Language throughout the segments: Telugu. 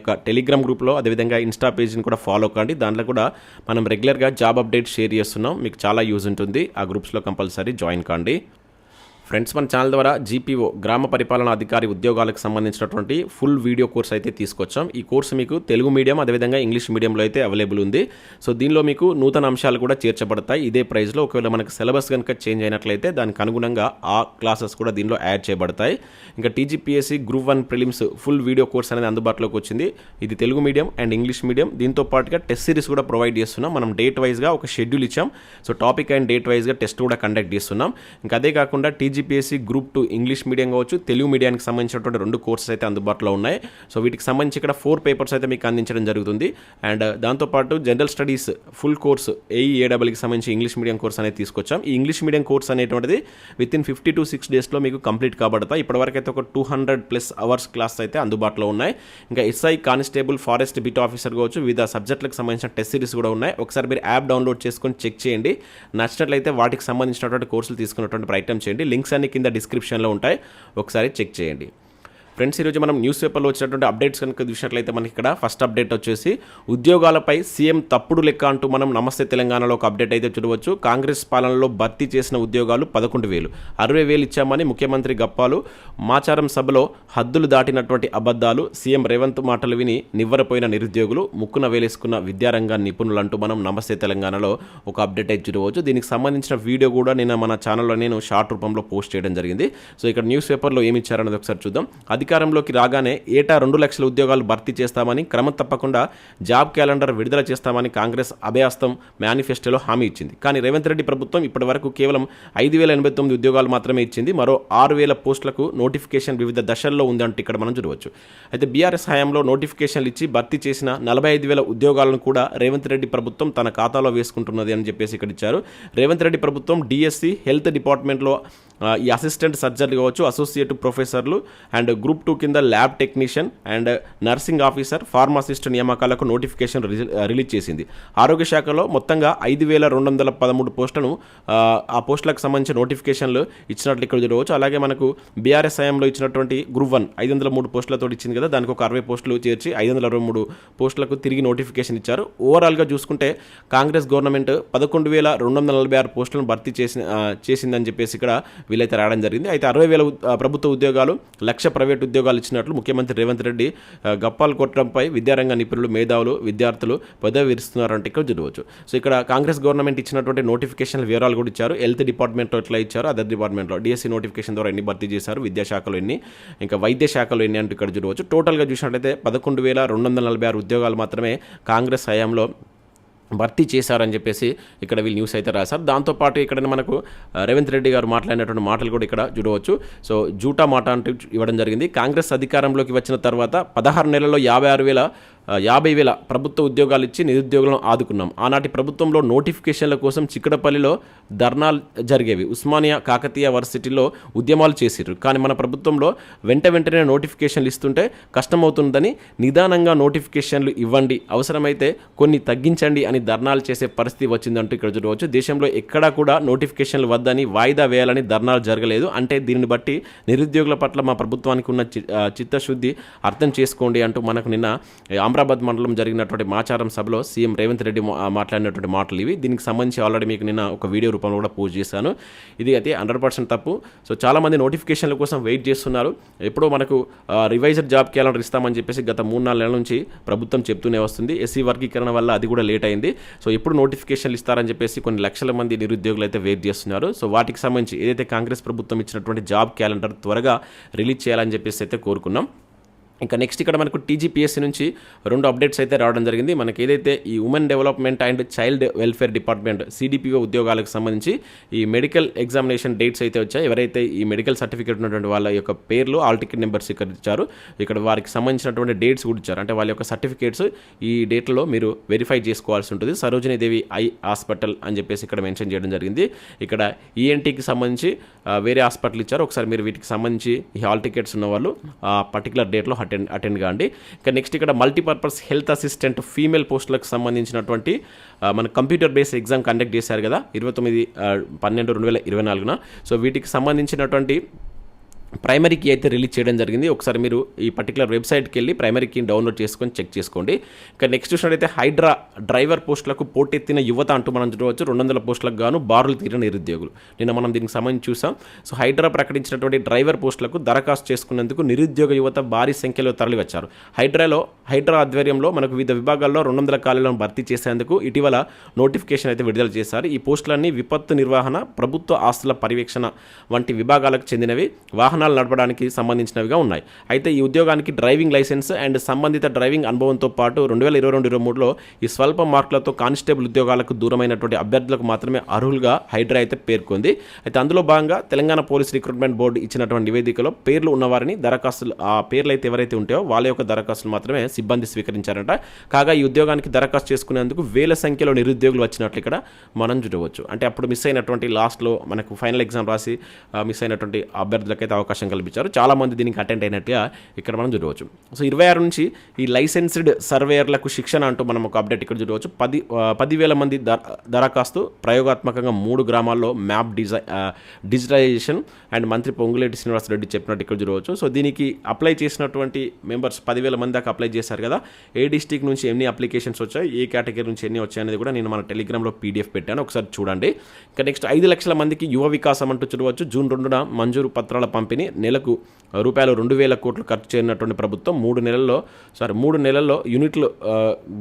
యొక్క టెలిగ్రామ్ గ్రూప్లో అదేవిధంగా ఇన్స్టా పేజ్ని కూడా ఫాలో కండి. దాంట్లో కూడా మనం రెగ్యులర్గా జాబ్ అప్డేట్ షేర్ చేస్తున్నాం. మీకు చాలా యూజ్ ఉంటుంది. ఆ గ్రూప్స్లో కంపల్సరీ జాయిన్ కాండి. ఫ్రెండ్స్ మన ఛానల్ ద్వారా జీపీఓ గ్రామ పరిపాలనా అధికారి ఉద్యోగాలకు సంబంధించినటువంటి ఫుల్ వీడియో కోర్స్ అయితే తీసుకొచ్చాం. ఈ కోర్సు మీకు తెలుగు మీడియం అదేవిధంగా ఇంగ్లీష్ మీడియంలో అయితే అవైలబుల్ ఉంది. సో దీనిలో మీకు నూతన అంశాలు కూడా చేర్చబడతాయి. ఇదే ప్రైస్లో ఒకవేళ మనకు సిలబస్ కనుక చేంజ్ అయినట్లయితే దానికి అనుగుణంగా ఆ క్లాసెస్ కూడా దీనిలో యాడ్ చేయబడతాయి. ఇంకా TGPSC group one prelims full video course అనేది అందుబాటులోకి వచ్చింది. ఇది Telugu medium and English medium. దీంతో పాటుగా టెస్ట్ సిరీస్ కూడా ప్రొవైడ్ చేస్తున్నాం. మనం డేట్ వైజ్గా ఒక షెడ్యూల్ ఇచ్చాం. సో టాపిక్ అండ్ డేట్ వైజ్గా టెస్ట్ కూడా కండక్ట్ చేస్తున్నాం. ఇంకా అదే కాకుండా TG TGPSC group two English medium కావచ్చు తెలుగు మీడియానికి సంబంధించినటువంటి రెండు కోర్సెస్ అయితే అందుబాటులో ఉన్నాయి. సో వీటికి సంబంధించి ఇక్కడ ఫోర్ పేపర్స్ అయితే మీకు అందించడం జరుగుతుంది. అండ్ uh, దాంతోపాటు జనరల్ స్టడీస్ ఫుల్ కోర్స్ ఏఈఏడబ్ల్యూకి సంబంధించి ఇంగ్లీష్ మీడియం కోర్స్ అనేది తీసుకొచ్చాం. ఈ ఇంగ్లీష్ మీడియం కోర్స్ అనేటువంటిది within fifty to six డేస్లో మీకు కంప్లీట్ కాబడతా. ఇప్పటివరకు అయితే ఒక two hundred plus hours class అయితే అందుబాటులో ఉన్నాయి. ఇంకా SI constable forest beat officer కావచ్చు వివిధ సబ్జెక్టులకు సంబంధించిన టెస్ట్ సిరీస్ కూడా ఉన్నాయి. ఒకసారి మీరు యాప్ డౌన్లోడ్ చేసుకొని చెక్ చేయండి. నచ్చినట్లయితే వాటికి సంబంధించినటువంటి కోర్సులు తీసుకున్నటువంటి ప్రయత్నం చేయండి. లింక్స్ అన్ని కింద డిస్క్రిప్షన్లో ఉంటాయి. ఒకసారి చెక్ చేయండి. ఫ్రెండ్స్ ఈరోజు మనం న్యూస్ పేపర్లో వచ్చినటువంటి అప్డేట్స్ కనుక చూసినట్లయితే మనకి ఇక్కడ ఫస్ట్ అప్డేట్ వచ్చేసి ఉద్యోగాలపై సీఎం తప్పుడు లెక్క అంటూ మనం నమస్తే తెలంగాణలో ఒక అప్డేట్ అయితే చూడవచ్చు. కాంగ్రెస్ పాలనలో భర్తీ చేసిన ఉద్యోగాలు పదకొండు వేలు. అరవై వేలు ఇచ్చామని ముఖ్యమంత్రి గప్పాలు. మాచారం సభలో హద్దులు దాటినటువంటి అబద్ధాలు సీఎం రేవంత్ మాటలు విని నివ్వరపోయిన నిరుద్యోగులు ముక్కున వేలేసుకున్న విద్యారంగ నిపుణులు అంటూ మనం నమస్తే తెలంగాణలో ఒక అప్డేట్ అయితే చూడవచ్చు. దీనికి సంబంధించిన వీడియో కూడా నేను మన ఛానల్లో నేను షార్ట్ రూపంలో పోస్ట్ చేయడం జరిగింది. సో ఇక్కడ న్యూస్ పేపర్లో ఏమి ఇచ్చారన్నది ఒకసారి చూద్దాం. అధికారంలోకి రాగానే ఏటా రెండు లక్షల ఉద్యోగాలు భర్తీ చేస్తామని క్రమం తప్పకుండా జాబ్ క్యాలెండర్ విడుదల చేస్తామని కాంగ్రెస్ అభయాస్తం మేనిఫెస్టోలో హామీ ఇచ్చింది. కానీ రేవంత్ రెడ్డి ప్రభుత్వం ఇప్పటి వరకు కేవలం ఐదు వేల ఎనభై తొమ్మిది ఉద్యోగాలు మాత్రమే ఇచ్చింది మరో ఆరు వేల పోస్టులకు నోటిఫికేషన్ వివిధ దశల్లో ఉందంటే ఇక్కడ మనం చూడవచ్చు. అయితే బీఆర్ఎస్ హయాంలో నోటిఫికేషన్లు ఇచ్చి భర్తీ చేసిన నలభై ఐదు వేల ఉద్యోగాలను కూడా రేవంత్ రెడ్డి ప్రభుత్వం తన ఖాతాలో వేసుకుంటున్నది అని చెప్పేసి ఇక్కడ ఇచ్చారు. రేవంత్ రెడ్డి ప్రభుత్వం డిఎస్సి హెల్త్ డిపార్ట్మెంట్లో ఈ అసిస్టెంట్ సర్జరీ కావచ్చు అసోసియేట్ ప్రొఫెసర్లు అండ్ గ్రూప్ టూ కింద lab technician and nursing officer pharmacist నియామకాలకు నోటిఫికేషన్ రిలీజ్ చేసింది. ఆరోగ్య శాఖలో మొత్తంగా ఐదు వేల రెండు వందల పదమూడు పోస్టులను ఆ, పోస్టులకు సంబంధించిన నోటిఫికేషన్లు ఇచ్చినట్లు ఇక్కడ చూడవచ్చు. అలాగే మనకు బీఆర్ఎస్ హయాంలో ఇచ్చినటువంటి గ్రూప్ వన్ ఐదు వందల మూడు పోస్టులతో ఇచ్చింది కదా దానికి ఒక అరవై పోస్టులు చేర్చి ఐదు వందల అరవై మూడు పోస్టులకు తిరిగి నోటిఫికేషన్ ఇచ్చారు. ఓవరాల్గా చూసుకుంటే కాంగ్రెస్ గవర్నమెంట్ పదకొండు వేల రెండు వందల నలభై ఆరు పోస్టులను భర్తీ చేసిన చేసిందని చెప్పేసి ఇక్కడ వీళ్ళైతే రావడం జరిగింది. అయితే అరవై వేల ప్రభుత్వ ఉద్యోగాలు లక్ష ప్రైవేట్ ఉద్యోగాలు ఇచ్చినట్లు ముఖ్యమంత్రి రేవంత్ రెడ్డి గప్పాలు కొట్టడంపై విద్యారంగ నిపుణులు మేధావులు విద్యార్థులు పదవి విరుస్తున్నారంటే ఇక్కడ చూడవచ్చు సో ఇక్కడ కాంగ్రెస్ గవర్నమెంట్ ఇచ్చినటువంటి నోటిఫికేషన్ వివరాలు కూడా ఇచ్చారు. హెల్త్ డిపార్ట్మెంట్లో ఎట్లా ఇచ్చారు అదర్ డిపార్ట్మెంట్లో. డిఎస్సీ నోటిఫికేషన్ ద్వారా ఎన్ని భర్తీ చేశారు విద్యాశాఖలో ఎన్ని ఇంకా వైద్య శాఖలో ఎన్ని అంటూ ఇక్కడ చూడవచ్చు టోటల్గా చూసినట్లయితే పదకొండు వేల రెండు వందల నలభై ఆరు ఉద్యోగాలు మాత్రమే కాంగ్రెస్ హయాంలో భర్తీ చేశారని చెప్పేసి ఇక్కడ వీళ్ళు న్యూస్ అయితే రాశారు. దాంతోపాటు ఇక్కడ మనకు రేవంత్ రెడ్డి గారు మాట్లాడినటువంటి మాటలు కూడా ఇక్కడ చూడవచ్చు. సో జూటా మాట అంటూ ఇవ్వడం జరిగింది. కాంగ్రెస్ అధికారంలోకి వచ్చిన తర్వాత పదహారు నెలల్లో యాభై ఆరు వేల యాభై వేల ప్రభుత్వ ఉద్యోగాలు ఇచ్చి నిరుద్యోగులను ఆదుకున్నాం. ఆనాటి ప్రభుత్వంలో నోటిఫికేషన్ల కోసం చిక్కడపల్లిలో ధర్నాలు జరిగేవి. ఉస్మానియా కాకతీయ వర్సిటీలో ఉద్యమాలు చేసిరు కానీ మన ప్రభుత్వంలో వెంట వెంటనే నోటిఫికేషన్లు ఇస్తుంటే కష్టమవుతుందని నిదానంగా నోటిఫికేషన్లు ఇవ్వండి అవసరమైతే కొన్ని తగ్గించండి అని ధర్నాలు చేసే పరిస్థితి వచ్చిందంటూ ఇక్కడ చూడవచ్చు. దేశంలో ఎక్కడా కూడా నోటిఫికేషన్లు వద్దని వాయిదా వేయాలని ధర్నాలు జరగలేదు. అంటే దీనిని బట్టి నిరుద్యోగుల పట్ల మా ప్రభుత్వానికి ఉన్న చి- చిత్తశుద్ధి అర్థం చేసుకోండి అంటూ మనకు నిన్న హైదరాబాద్ మండలం జరిగినటువంటి మాచారం సభలో సీఎం రేవంత్ రెడ్డి మాట్లాడినటువంటి మాటలు ఇవి. దీనికి సంబంధించి ఆల్రెడీ మీకు నిన్న ఒక వీడియో రూపంలో కూడా పోస్ట్ చేశాను. ఇది అయితే హండ్రెడ్ పర్సెంట్ తప్పు. సో చాలామంది నోటిఫికేషన్ల కోసం వెయిట్ చేస్తున్నారు. ఎప్పుడో మనకు రివైజర్ జాబ్ క్యాలెండర్ ఇస్తామని చెప్పేసి గత మూడు నాలుగు నెలల నుంచి ప్రభుత్వం చెప్తూనే వస్తుంది. ఎస్సీ వర్గీకరణ వల్ల అది కూడా లేట్ అయింది. సో ఎప్పుడు నోటిఫికేషన్లు ఇస్తారని చెప్పేసి కొన్ని లక్షల మంది నిరుద్యోగులు అయితే వెయిట్ చేస్తున్నారు. సో వాటికి సంబంధించి ఏదైతే కాంగ్రెస్ ప్రభుత్వం ఇచ్చినటువంటి జాబ్ క్యాలెండర్ త్వరగా రిలీజ్ చేయాలని చెప్పేసి అయితే కోరుకున్నాం. ఇంకా నెక్స్ట్ ఇక్కడ మనకు టీజీపీఎస్సీ నుంచి రెండు అప్డేట్స్ అయితే రావడం జరిగింది. మనకి ఏదైతే ఈ women development and child welfare department CDPO ఉద్యోగాలకు సంబంధించి ఈ మెడికల్ ఎగ్జామినేషన్ డేట్స్ అయితే వచ్చాయి. ఎవరైతే ఈ మెడికల్ సర్టిఫికేట్ ఉన్నటువంటి వాళ్ళ యొక్క పేర్లు ఆల్ టికెట్ నెంబర్స్ ఇక్కడ ఇచ్చారు. ఇక్కడ వారికి సంబంధించినటువంటి డేట్స్ కూడా ఇచ్చారు. అంటే వాళ్ళ యొక్క సర్టిఫికేట్స్ ఈ డేట్లో మీరు వెరిఫై చేసుకోవాల్సి ఉంటుంది. సరోజినీ దేవి ఐ హాస్పిటల్ అని చెప్పేసి ఇక్కడ మెన్షన్ చేయడం జరిగింది. ఇక్కడ ఈఎన్టీకి సంబంధించి వేరే హాస్పిటల్ ఇచ్చారు. ఒకసారి మీరు వీటికి సంబంధించి ఈ హాల్ టికెట్స్ ఉన్న వాళ్ళు ఆ పర్టికులర్ డేట్లో అటెండ్ అటెండ్ కాండి. ఇంకా నెక్స్ట్ ఇక్కడ మల్టీపర్పస్ హెల్త్ అసిస్టెంట్ ఫీమేల్ పోస్టులకు సంబంధించినటువంటి మన కంప్యూటర్ బేస్డ్ ఎగ్జామ్ కండక్ట్ చేశారు కదా ఇరవై తొమ్మిది పన్నెండు రెండు వేల ఇరవై నాలుగున. సో వీటికి సంబంధించినటువంటి ప్రైమరీ కీ అయితే రిలీజ్ చేయడం జరిగింది. ఒకసారి మీరు ఈ పర్టికులర్ వెబ్సైట్కి వెళ్ళి ప్రైమరీ కీని డౌన్లోడ్ చేసుకొని చెక్ చేసుకోండి. ఇక నెక్స్ట్ చూసినట్టయితే హైడ్రా డ్రైవర్ పోస్టులకు పోటెత్తిన యువత అంటూ మనం చూడవచ్చు. రెండు వందల పోస్టులకు గాను బారులు తీరిన నిరుద్యోగులు. నిన్న మనం దీనికి సంబంధించి చూసాం. సో హైడ్రా ప్రకటించినటువంటి డ్రైవర్ పోస్టులకు దరఖాస్తు చేసుకునేందుకు నిరుద్యోగ యువత భారీ సంఖ్యలో తరలివచ్చారు. హైడ్రాలో హైడ్రా ఆధ్వర్యంలో మనకు వివిధ విభాగాల్లో రెండు వందల ఖాళీలను భర్తీ చేసేందుకు ఇటీవల నోటిఫికేషన్ అయితే విడుదల చేశారు. ఈ పోస్టులన్నీ విపత్తు నిర్వహణ ప్రభుత్వ ఆస్తుల పర్యవేక్షణ వంటి విభాగాలకు చెందినవి. వాహనాలు నడపడానికి సంబంధించినవిగా ఉన్నాయి. అయితే ఈ ఉద్యోగానికి డ్రైవింగ్ లైసెన్స్ అండ్ సంబంధిత డ్రైవింగ్ అనుభవంతో పాటు రెండు వేల ఇరవై రెండు ఇరవై మూడులో ఈ స్వల్ప మార్కులతో కానిస్టేబుల్ ఉద్యోగాలకు దూరమైనటువంటి అభ్యర్థులకు మాత్రమే అర్హులుగా హైడ్రా అయితే పేర్కొంది. అయితే అందులో భాగంగా తెలంగాణ పోలీస్ రిక్రూట్మెంట్ బోర్డు ఇచ్చినటువంటి నివేదికలో పేర్లు ఉన్నవారిని దరఖాస్తులు ఆ పేర్లు అయితే ఎవరైతే ఉంటాయో వాళ్ళ యొక్క దరఖాస్తులు మాత్రమే సిబ్బంది స్వీకరించారట. కాగా ఈ ఉద్యోగానికి దరఖాస్తు చేసుకునేందుకు వేల సంఖ్యలో నిరుద్యోగులు వచ్చినట్లు ఇక్కడ మనం చూడవచ్చు. అంటే అప్పుడు మిస్ అయినటువంటి లాస్ట్లో మనకు ఫైనల్ ఎగ్జామ్ రాసి మిస్ అయినటువంటి అభ్యర్థులకైతే అవకాశం అవకాశం కల్పించారు. చాలా మంది దీనికి అటెండ్ అయినట్టుగా ఇక్కడ మనం చూడవచ్చు. సో ఇరవై ఆరు నుంచి ఈ లైసెన్స్డ్ సర్వేయర్లకు శిక్షణ అంటూ మనం ఒక అప్డేట్ ఇక్కడ చూడవచ్చు. పది పదివేల మంది దర- దరఖాస్తు ప్రయోగాత్మకంగా మూడు గ్రామాల్లో మ్యాప్ డిజై డిజిటలైజేషన్ అండ్ మంత్రి పొంగులేటి శ్రీనివాస్ రెడ్డి చెప్పినట్టు ఇక్కడ చూడవచ్చు. సో దీనికి అప్లై చేసినటువంటి మెంబర్స్ పదివేల మంది దాకా అప్లై చేశారు కదా. ఏ డిస్టిక్ నుంచి ఎన్ని అప్లికేషన్స్ వచ్చాయి ఏ కేటగిరీ నుంచి ఎన్ని వచ్చాయి అనేది కూడా నేను మన టెలిగ్రామ్లో పీడిఎఫ్ పెట్టాను. ఒకసారి చూడండి. ఇంకా నెక్స్ట్ ఐదు లక్షల మందికి యువ వికాసం అంటూ చూడవచ్చు. జూన్ రెండున మంజూరు పత్రాల పంపిణీ నెలకు రూపాయలు రెండు వేల కోట్లు ఖర్చు చేయనటువంటి ప్రభుత్వం మూడు నెలల్లో సారీ మూడు నెలల్లో యూనిట్లు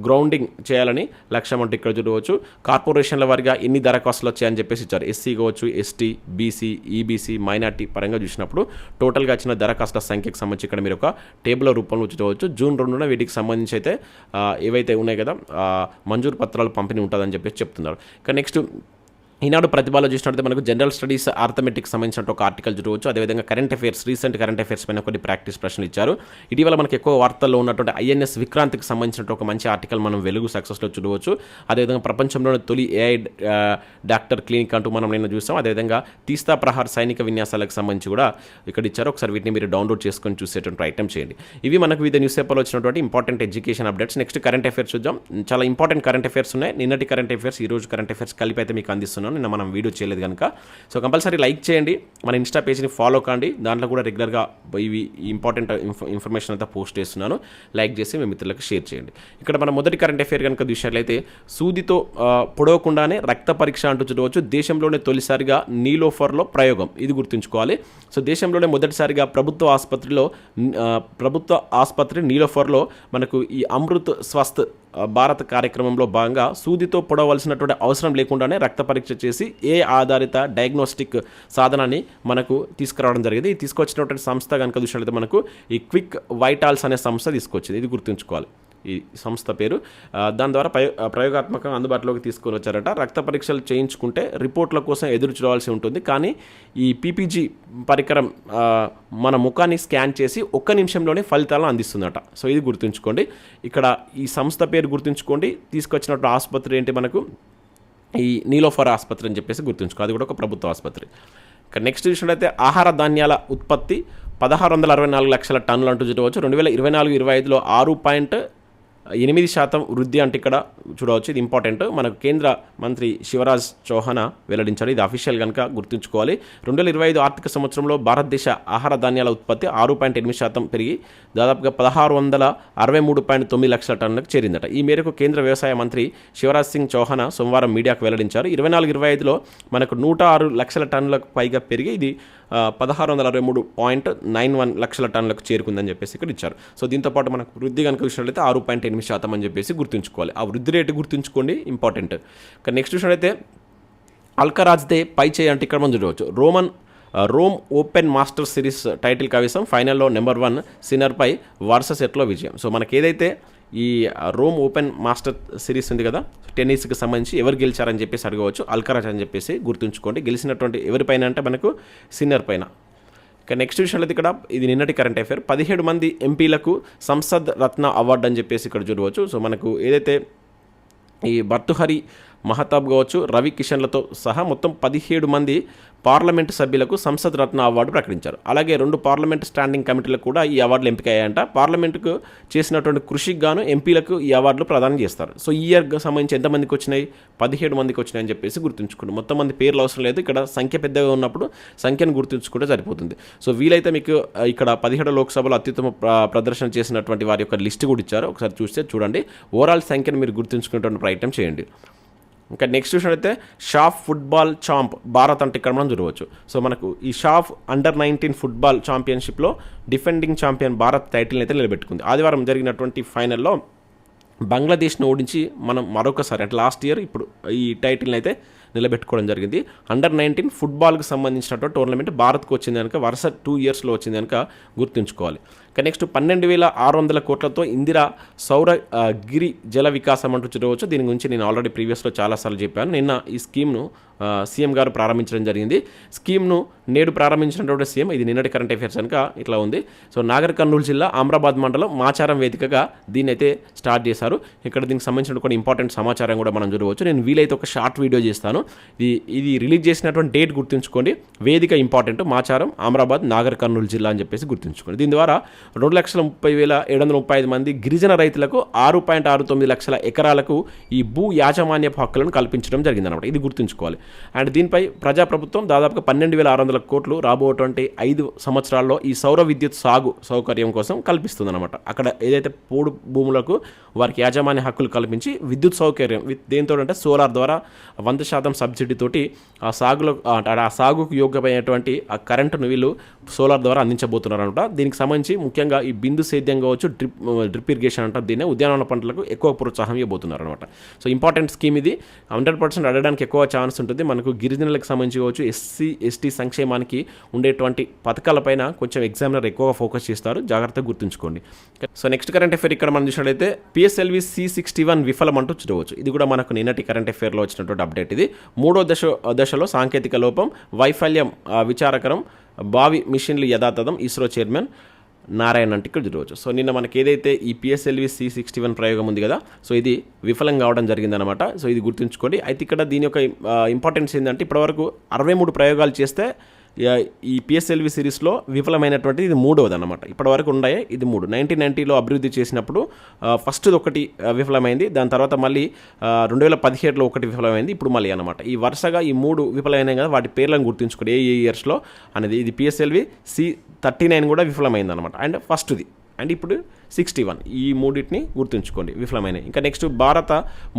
గ్రౌండింగ్ చేయాలని లక్ష్యం అంటే ఇక్కడ చూడవచ్చు. కార్పొరేషన్ల వారిగా ఎన్ని దరఖాస్తులు వచ్చాయని చెప్పేసి ఇచ్చారు. ఎస్సీ కావచ్చు ఎస్టీ బీసీ ఈబీసీ మైనార్టీ పరంగా చూసినప్పుడు టోటల్గా వచ్చిన దరఖాస్తుల సంఖ్యకు సంబంధించి ఇక్కడ మీరు ఒక టేబుల్ రూపంలో చూడవచ్చు. జూన్ రెండున వీటికి సంబంధించి అయితే ఏవైతే ఉన్నాయి కదా మంజూరు పత్రాలు పంపిణీ ఉంటుందని చెప్పేసి చెప్తున్నారు. ఇక నెక్స్ట్ ఈనాడు ప్రతిభలో చూసినట్లయితే మనకు జనరల్ స్టడీస్ ఆర్థమెటిక్స్ సంబంధించిన ఒక ఆర్టికల్ చూడవచ్చు. అదేవిధంగా current affairs recent current affairs పైన కొన్ని ప్రాక్టీస్ ప్రశ్నలు ఇచ్చారు. ఇటీవల మనకి ఎక్కువ వార్తల్లో ఉన్నటువంటి ఐఎన్ఎస్ విక్రాంతికి సంబంధించిన ఒక మంచి ఆర్టికల్ మనం వెలుగు సక్సెస్లో చూడవచ్చు. అదేవిధంగా ప్రపంచంలోని తొలి ఏఐ డాక్టర్ క్లినిక్ అంటూ మనం నిన్న చూసాం. అదేవిధంగా తీస్తా ప్రహార్ సైనిక విన్యాసాలకు సంబంధించి కూడా ఇక్కడ ఇచ్చారు. ఒకసారి వీటిని మీరు డౌన్లోడ్ చేసుకొని చూసేటువంటి ఐటమ్ చేయండి. ఇవి మనకు వివిధ న్యూస్ పేపర్లో వచ్చినటువంటి important education updates next current affairs చూద్దాం. చాలా ఇంపార్టెంట్ కరెంట్ అఫేర్స్ ఉన్నాయి. నిన్నటి కరెంట్ అఫేర్స్ ఈ రోజు కరెంట్ అఫైర్స్ కలిపి అయితే మీకు అందిస్తున్నాను నిన్న మనం వీడియో చేయలేదు కనుక సో కంపల్సరీ లైక్ చేయండి. మన ఇన్స్టా పేజ్ని ఫాలో కాండి. దాంట్లో కూడా రెగ్యులర్గా ఇవి ఇంపార్టెంట్ ఇన్ఫర్మేషన్ అంతా పోస్ట్ చేస్తున్నాను. లైక్ చేసి మీ మిత్రులకు షేర్ చేయండి. ఇక్కడ మన మొదటి కరెంట్ అఫేర్ కనుక చూసినట్లయితే సూదితో పొడవకుండానే రక్త పరీక్ష అంటూ చూడవచ్చు. దేశంలోనే తొలిసారిగా నీలోఫర్లో ప్రయోగం. ఇది గుర్తుంచుకోవాలి. సో దేశంలోనే మొదటిసారిగా ప్రభుత్వ ఆసుపత్రిలో ప్రభుత్వ ఆసుపత్రి నీలోఫర్లో మనకు ఈ అమృత్ స్వస్థ్ భారత్ కార్యక్రమంలో భాగంగా సూదితో పొడవలసినటువంటి అవసరం లేకుండానే రక్త పరీక్ష చేసి ఏ ఆధారిత డయాగ్నోస్టిక్ సాధనాన్ని మనకు తీసుకురావడం జరిగింది. ఇది తీసుకొచ్చినటువంటి సంస్థ కనుక చూసినట్లయితే మనకు ఈ క్విక్ వైటాల్స్ అనే సంస్థ తీసుకొచ్చింది. ఇది గుర్తుంచుకోవాలి. ఈ సంస్థ పేరు. దాని ద్వారా ప్రయో ప్రయోగాత్మకంగా అందుబాటులోకి తీసుకొని వచ్చారట. రక్త పరీక్షలు చేయించుకుంటే రిపోర్ట్ల కోసం ఎదురు చూడాల్సి ఉంటుంది. కానీ ఈ పీపీజీ పరికరం మన ముఖాన్ని స్కాన్ చేసి ఒక్క నిమిషంలోనే ఫలితాలను అందిస్తుందట. సో ఇది గుర్తుంచుకోండి. ఇక్కడ ఈ సంస్థ పేరు గుర్తుంచుకోండి. తీసుకొచ్చినట్టు ఆసుపత్రి ఏంటి మనకు? ఈ నీలోఫర్ ఆసుపత్రి అని చెప్పేసి గుర్తుంచుకో. అది కూడా ఒక ప్రభుత్వ ఆసుపత్రి. ఇక నెక్స్ట్ చూసినట్లయితే ఆహార ధాన్యాల ఉత్పత్తి పదహారు వందల అరవై నాలుగు లక్షల టన్నులు అంటూ చూడవచ్చు. రెండు వేల ఇరవై నాలుగు ఇరవై ఐదులో ఆరు పాయింట్ ఎనిమిది శాతం వృద్ధి అంటే ఇక్కడ చూడవచ్చు ఇది ఇంపార్టెంట్. మనకు కేంద్ర మంత్రి శివరాజ్ చౌహాన్ వెల్లడించారు. ఇది అఫీషియల్ కనుక గుర్తుంచుకోవాలి. రెండు వేల ఇరవై ఐదు ఆర్థిక సంవత్సరంలో భారతదేశ ఆహార ధాన్యాల ఉత్పత్తి ఆరు పాయింట్ ఎనిమిది శాతం పెరిగి దాదాపుగా పదహారు వందల అరవై మూడు పాయింట్ తొమ్మిది లక్షల టన్నులకు చేరిందట. ఈ మేరకు కేంద్ర వ్యవసాయ మంత్రి శివరాజ్ సింగ్ చౌహాన్ సోమవారం మీడియాకు వెల్లడించారు. ఇరవై నాలుగు ఇరవై ఐదులో మనకు నూట ఆరు లక్షల టన్నులకు పైగా పెరిగి ఇది పదహారు వందల అరవై మూడు పాయింట్ నైన్ వన్ లక్షల టన్నులకు చేరుకుందని చెప్పేసి ఇక్కడ ఇచ్చారు. సో దీంతో పాటు మనకు వృద్ధి కనుక చూసినట్లయితే ఆరు పాయింట్ ఎనిమిది శాతం అని చెప్పేసి గుర్తుంచుకోవాలి. ఆ వృద్ధి రేటు గుర్తుంచుకోండి ఇంపార్టెంట్. నెక్స్ట్ చూసినట్లయితే అల్కరాజ్ దే పై చేయి అంటే ఇక్కడ మనం చూడవచ్చు. Roman Rome open master series title కవిసం ఫైనల్లో నెంబర్ వన్ సిన్నర్పై వరుస సెట్లో విజయం. సో మనకి ఏదైతే ఈ రోమ్ ఓపెన్ మాస్టర్ సిరీస్ ఉంది కదా టెన్నిస్కి సంబంధించి ఎవరు గెలిచారని చెప్పేసి అడగవచ్చు. అల్కరాజ్ అని చెప్పేసి గుర్తుంచుకోండి. గెలిచినటువంటి ఎవరిపైన అంటే మనకు సిన్నర్ పైన. ఇక నెక్స్ట్ విషయంలో అయితే ఇక్కడ ఇది నిన్నటి కరెంట్ అఫేర్ పదిహేడు మంది ఎంపీలకు సంసద్ రత్న అవార్డు అని చెప్పేసి ఇక్కడ చూడవచ్చు. సో మనకు ఏదైతే ఈ భర్తుహరి మహతాబ్ కావచ్చు రవి కిషన్లతో సహా మొత్తం పదిహేడు మంది పార్లమెంటు సభ్యులకు సంసద్ రత్న అవార్డు ప్రకటించారు. అలాగే రెండు పార్లమెంట్ స్టాండింగ్ కమిటీలకు కూడా ఈ అవార్డులు ఎంపికయ్యాయంట. పార్లమెంటుకు చేసినటువంటి కృషికి గాను ఎంపీలకు ఈ అవార్డులు ప్రదానం చేస్తారు. సో ఈ ఇయర్కి సంబంధించి ఎంతమందికి వచ్చినాయి? పదిహేడు మందికి వచ్చినాయి అని చెప్పేసి గుర్తుంచుకోండి. మొత్తం మంది పేర్లు అవసరం లేదు. ఇక్కడ సంఖ్య పెద్దగా ఉన్నప్పుడు సంఖ్యను గుర్తుంచుకుంటే సరిపోతుంది. సో వీలైతే మీకు ఇక్కడ పదిహేడు లోక్సభలో అత్యుత్తమ ప్ర- ప్రదర్శన చేసినటువంటి వారి యొక్క లిస్ట్ కూడా ఇచ్చారు. ఒకసారి చూస్తే చూడండి. ఓవరాల్ సంఖ్యను మీరు గుర్తుంచుకునేటువంటి ప్రయత్నం చేయండి. ఇంకా నెక్స్ట్ విషయం అయితే షాఫ్ ఫుట్బాల్ చాంప్ భారత్ అంటే ఇక్కడ మనం చూడవచ్చు. సో మనకు ఈ షాఫ్ అండర్ నైన్టీన్ ఫుట్బాల్ ఛాంపియన్షిప్లో డిఫెండింగ్ ఛాంపియన్ భారత్ టైటిల్ని అయితే నిలబెట్టుకుంది. ఆదివారం జరిగినటువంటి ఫైనల్లో బంగ్లాదేశ్ను ఓడించి మనం మరొకసారి అంటే లాస్ట్ ఇయర్ ఇప్పుడు ఈ టైటిల్ని అయితే నిలబెట్టుకోవడం జరిగింది. అండర్ నైన్టీన్ ఫుట్బాల్కి సంబంధించినటువంటి టోర్నమెంట్ భారత్కు వచ్చింది కనుక వరుస టూ ఇయర్స్లో వచ్చింది కనుక గుర్తుంచుకోవాలి. నెక్స్ట్ పన్నెండు వేల ఆరు వందల కోట్లతో ఇందిరా సౌర గిరి జల వికాసం అంటూ చూడవచ్చు. దీని గురించి నేను ఆల్రెడీ ప్రీవియస్లో చాలాసార్లు చెప్పాను. నిన్న ఈ స్కీమ్ను సీఎం గారు ప్రారంభించడం జరిగింది. స్కీమ్ను నేడు ప్రారంభించినటువంటి సీఎం ఇది నిన్నటి కరెంట్ అఫైర్స్ కనుక ఇట్లా ఉంది. సో నాగర్ కర్నూలు జిల్లా ఆమ్రాబాద్ మండలం మాచారం వేదికగా దీన్ని అయితే స్టార్ట్ చేశారు. ఇక్కడ దీనికి సంబంధించిన కొన్ని ఇంపార్టెంట్ సమాచారం కూడా మనం చూడవచ్చు. నేను వీలైతే ఒక షార్ట్ వీడియో చేస్తాను. ఇది ఇది రిలీజ్ చేసినటువంటి డేట్ గుర్తుంచుకోండి. వేదిక ఇంపార్టెంట్ మాచారం ఆమ్రాబాద్ నాగర్ కర్నూలు జిల్లా అని చెప్పేసి గుర్తుంచుకోండి. దీని ద్వారా రెండు లక్షల ముప్పై వేల ఏడు వందల ముప్పై ఐదు మంది గిరిజన రైతులకు ఆరు పాయింట్ ఆరు తొమ్మిది లక్షల ఎకరాలకు ఈ భూ యాజమాన్యపు హక్కులను కల్పించడం జరిగిందనమాట ఇది గుర్తుంచుకోవాలి. అండ్ దీనిపై ప్రజాప్రభుత్వం దాదాపుగా పన్నెండు వేల ఆరు వందల కోట్లు రాబోటువంటి ఐదు సంవత్సరాల్లో ఈ సౌర విద్యుత్ సాగు సౌకర్యం కోసం కల్పిస్తుందన్నమాట. అక్కడ ఏదైతే పోడు భూములకు వారికి యాజమాన్య హక్కులు కల్పించి విద్యుత్ సౌకర్యం దేంతో అంటే సోలార్ ద్వారా వంద శాతం సబ్సిడీతోటి ఆ సాగులో ఆ- సాగుకు యోగ్యమైనటువంటి ఆ కరెంటును వీళ్ళు సోలార్ ద్వారా అందించబోతున్నారనమాట దీనికి సంబంధించి ముఖ్యంగా ఈ బిందు సేద్యం కావచ్చు డ్రిప్ డ్రిప్ ఇరిగేషన్ అంటారు. దీన్ని ఉద్యానవన పంటలకు ఎక్కువ ప్రోత్సాహం ఇవ్వబోతున్నారు అనమాట సో ఇంపార్టెంట్ స్కీమ్ ఇది. హండ్రెడ్ పర్సెంట్ అడగడానికి ఎక్కువ ఛాన్స్ ఉంటుంది. మనకు గిరిజనులకు సంబంధించి కావచ్చు ఎస్సీ ఎస్టీ సంక్షేమానికి ఉండేటువంటి పథకాలపైన కొంచెం ఎగ్జామినర్ ఎక్కువగా ఫోకస్ చేస్తారు. జాగ్రత్తగా గుర్తుంచుకోండి. సో నెక్స్ట్ కరెంట్ అఫేర్ ఇక్కడ మనం చూసినట్లయితే పిఎస్ఎల్వి సి సిక్స్టీ వన్ విఫలం అంటూ చూడవచ్చు. ఇది కూడా మనకు నిన్నటి కరెంట్ అఫేర్లో వచ్చినటువంటి అప్డేట్ ఇది. మూడో దశ దశలో సాంకేతిక లోపం వైఫల్యం విచారకరం బావి మిషన్లు యథాతథం ఇస్రో చైర్మన్ నారాయణ అంటే ఇక్కడ చూడవచ్చు. సో నిన్న మనకి ఏదైతే ఈ పిఎస్ఎల్వి సి సిక్స్టీ వన్ ప్రయోగం ఉంది కదా సో ఇది విఫలం కావడం జరిగిందనమాట సో ఇది గుర్తుంచుకోండి. అయితే ఇక్కడ దీని యొక్క ఇంపార్టెన్స్ ఏంటంటే ఇప్పటివరకు అరవై మూడు ప్రయోగాలు చేస్తే ఈ పిఎస్ఎల్వి సిరీస్లో విఫలమైనటువంటి ఇది మూడవది అనమాట ఇప్పటివరకు ఉన్నాయి ఇది మూడు. నైన్టీన్ నైన్టీలో అభివృద్ధి చేసినప్పుడు ఫస్ట్ది ఒకటి విఫలమైంది. దాని తర్వాత మళ్ళీ రెండు వేల పదిహేడులో ఒకటి విఫలమైంది. ఇప్పుడు మళ్ళీ అనమాట ఈ వరుసగా ఈ మూడు విఫలమైనాయి కదా వాటి పేర్లను గుర్తుంచుకోండి. ఏ ఏ ఇయర్స్లో అనేది ఇది పిఎస్ఎల్వి సి థర్టీ నైన్ కూడా విఫలమైంది అనమాట అండ్ ఫస్ట్ది అండ్ ఇప్పుడు సిక్స్టీ వన్. ఈ మూడింటిని గుర్తుంచుకోండి విఫలమైనవి. ఇంకా నెక్స్ట్ భారత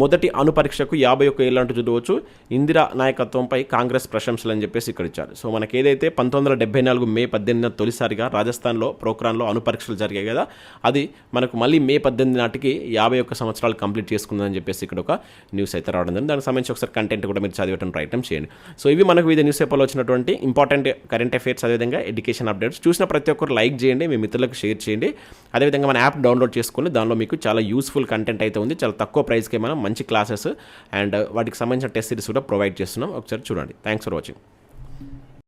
మొదటి అనుపరీక్షకు యాభై ఒక్క ఏళ్ళంటూ చూడవచ్చు ఇందిరా నాయకత్వంపై కాంగ్రెస్ ప్రశంసలు అని చెప్పేసి ఇక్కడ ఇచ్చారు. సో మనకి ఏదైతే పంతొమ్మిది వందల డెబ్బై నాలుగు మే పద్దెనిమిదిన తొలిసారిగా రాజస్థాన్లో ప్రోగ్రాంలో అనుపరీక్షలు జరిగాయి కదా అది మనకు మళ్ళీ మే పద్దెనిమిది నాటికి యాభై ఒక్క సంవత్సరాలు కంప్లీట్ చేసుకుందని చెప్పేసి ఇక్కడ ఒక న్యూస్ అయితే రావడం జరిగింది. దానికి సంబంధించి ఒకసారి కంటెంట్ కూడా మీరు చదివటం ప్రయత్నం చేయండి. సో ఇవి మనకు వివిధ న్యూస్ పేపర్లో వచ్చినటువంటి ఇంపార్టెంట్ కరెంట్ అఫైర్స్ అదేవిధంగా ఎడ్యుకేషన్ అప్డేట్స్. చూసిన ప్రతి ఒక్కరు లైక్ చేయండి మీ మిత్రులకు షేర్ చేయండి. అదేవిధంగా మన యాప్ డౌన్లోడ్ చేసుకుని దానిలో మీకు చాలా యూస్ఫుల్ కంటెంట్ అయితే ఉంది. చాలా తక్కువ ప్రైస్కి మనం మంచి క్లాసెస్ అండ్ వాటికి సంబంధించిన టెస్ట్ సిరీస్ కూడా ప్రొవైడ్ చేస్తున్నాం. ఒకసారి చూడండి. Thanks for watching